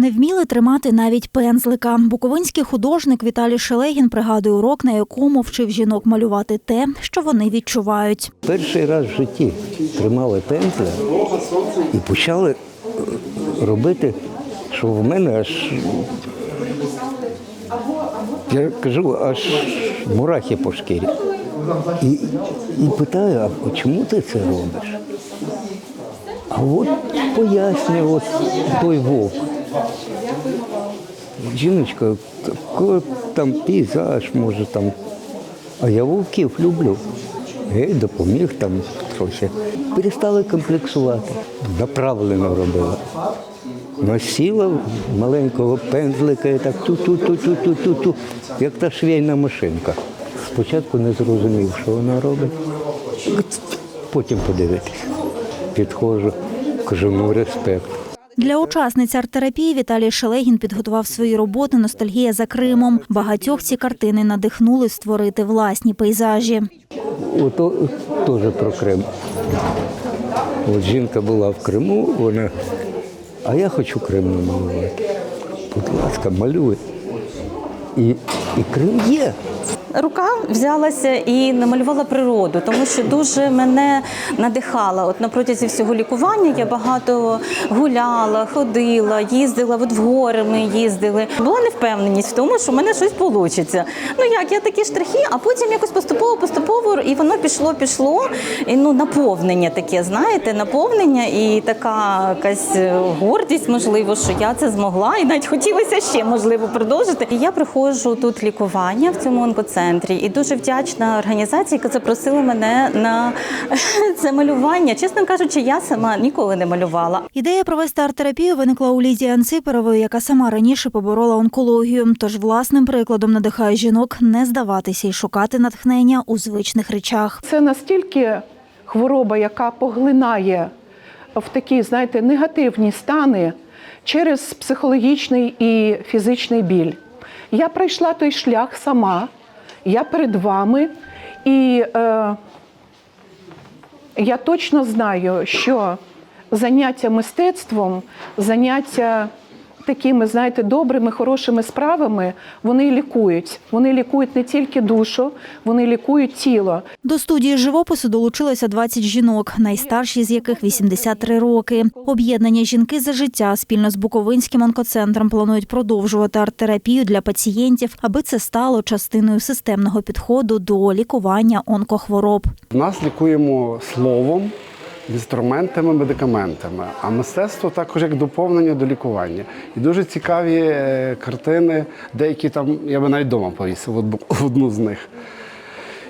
Не вміли тримати навіть пензлика. Буковинський художник Віталій Шелегін пригадує урок, на якому вчив жінок малювати те, що вони відчувають. Перший раз в житті тримали пензля і почали е, робити, що в мене аж. Я кажу, аж мурахи по шкірі. І, і питаю, а чому ти це робиш? А от пояснює от той вовк. Жіночка, там пейзаж, може там. А я вовків люблю. Гей, допоміг там трохи. Перестали комплексувати. Направлено робила. Носила маленького пензлика і так ту-ту-ту-ту-ту-ту, як та швейна машинка. Спочатку не зрозумів, що вона робить. Потім подивитися. Підходжу, кажу, ну респект. Для учасниць арт-терапії Віталій Шелегін підготував свої роботи Ностальгія за Кримом. Багатьох ці картини надихнули створити власні пейзажі. Ото теж про Крим. От жінка була в Криму, вона, а я хочу Крим намалювати. Будь ласка, малюй. І, і Крим є. Рука взялася і намалювала природу, тому що дуже мене надихала. От на протязі всього лікування я багато гуляла, ходила, їздила, от в гори ми їздили. Була невпевненість в тому, що в мене щось вийде. Ну як, я такі штрихи, а потім якось поступово, поступово, і воно пішло, пішло. І, ну, наповнення таке, знаєте, наповнення і така якась гордість, можливо, що я це змогла, і навіть хотілося ще можливо продовжити. І я приходжу тут лікування в цьому онкоцентрі, і дуже вдячна організації, яка запросила мене на це малювання. Чесно кажучи, я сама ніколи не малювала. Ідея провести арт-терапію виникла у Лізі Анциперової, яка сама раніше поборола онкологію. Тож власним прикладом надихає жінок не здаватися і шукати натхнення у звичних речах. Це настільки хвороба, яка поглинає в такі, знаєте, негативні стани через психологічний і фізичний біль. Я пройшла той шлях сама, я перед вами, і е, я точно знаю, що заняття мистецтвом, заняття такими, знаєте, добрими, хорошими справами, вони лікують. Вони лікують не тільки душу, вони лікують тіло. До студії живопису долучилося 20 жінок, найстарші з яких 83 роки. Об'єднання жінки за життя спільно з Буковинським онкоцентром планують продовжувати арт-терапію для пацієнтів, аби це стало частиною системного підходу до лікування онкохвороб. Нас лікуємо словом, інструментами, медикаментами, а мистецтво також як доповнення до лікування. І дуже цікаві е, картини, деякі там я би навіть вдома повісив одну, з них.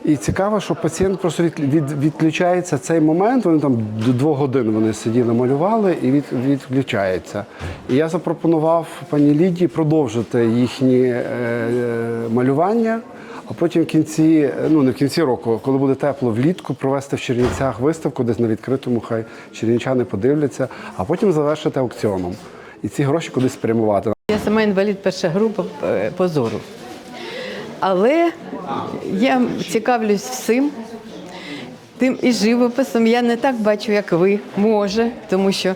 І цікаво, що пацієнт просто від, від, відключається цей момент. Вони там до двох годин вони сиділи, малювали і від, відключається. І я запропонував пані Лідії продовжити їхні е, е, малювання. А потім в кінці, ну не в кінці року, коли буде тепло влітку, провести в Чернівцях виставку, десь на відкритому, хай чернівчани подивляться, а потім завершити аукціоном. І ці гроші кудись спрямувати. Я сама інвалід перша група е, по зору. Але я цікавлюсь всім, тим і живописом. Я не так бачу, як ви, може, тому що.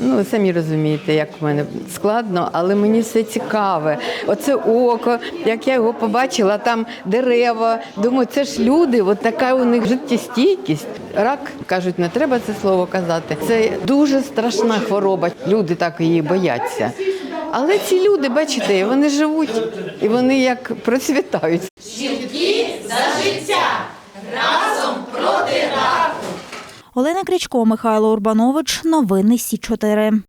Ну, самі розумієте, як в мене складно, але мені все цікаве. Оце око, як я його побачила, там дерева. Думаю, це ж люди, от така у них життєстійкість. Рак кажуть, не треба це слово казати. Це дуже страшна хвороба. Люди так її бояться. Але ці люди, бачите, вони живуть і вони як процвітають. Олена Крічко, Михайло Урбанович. Новини Сі 4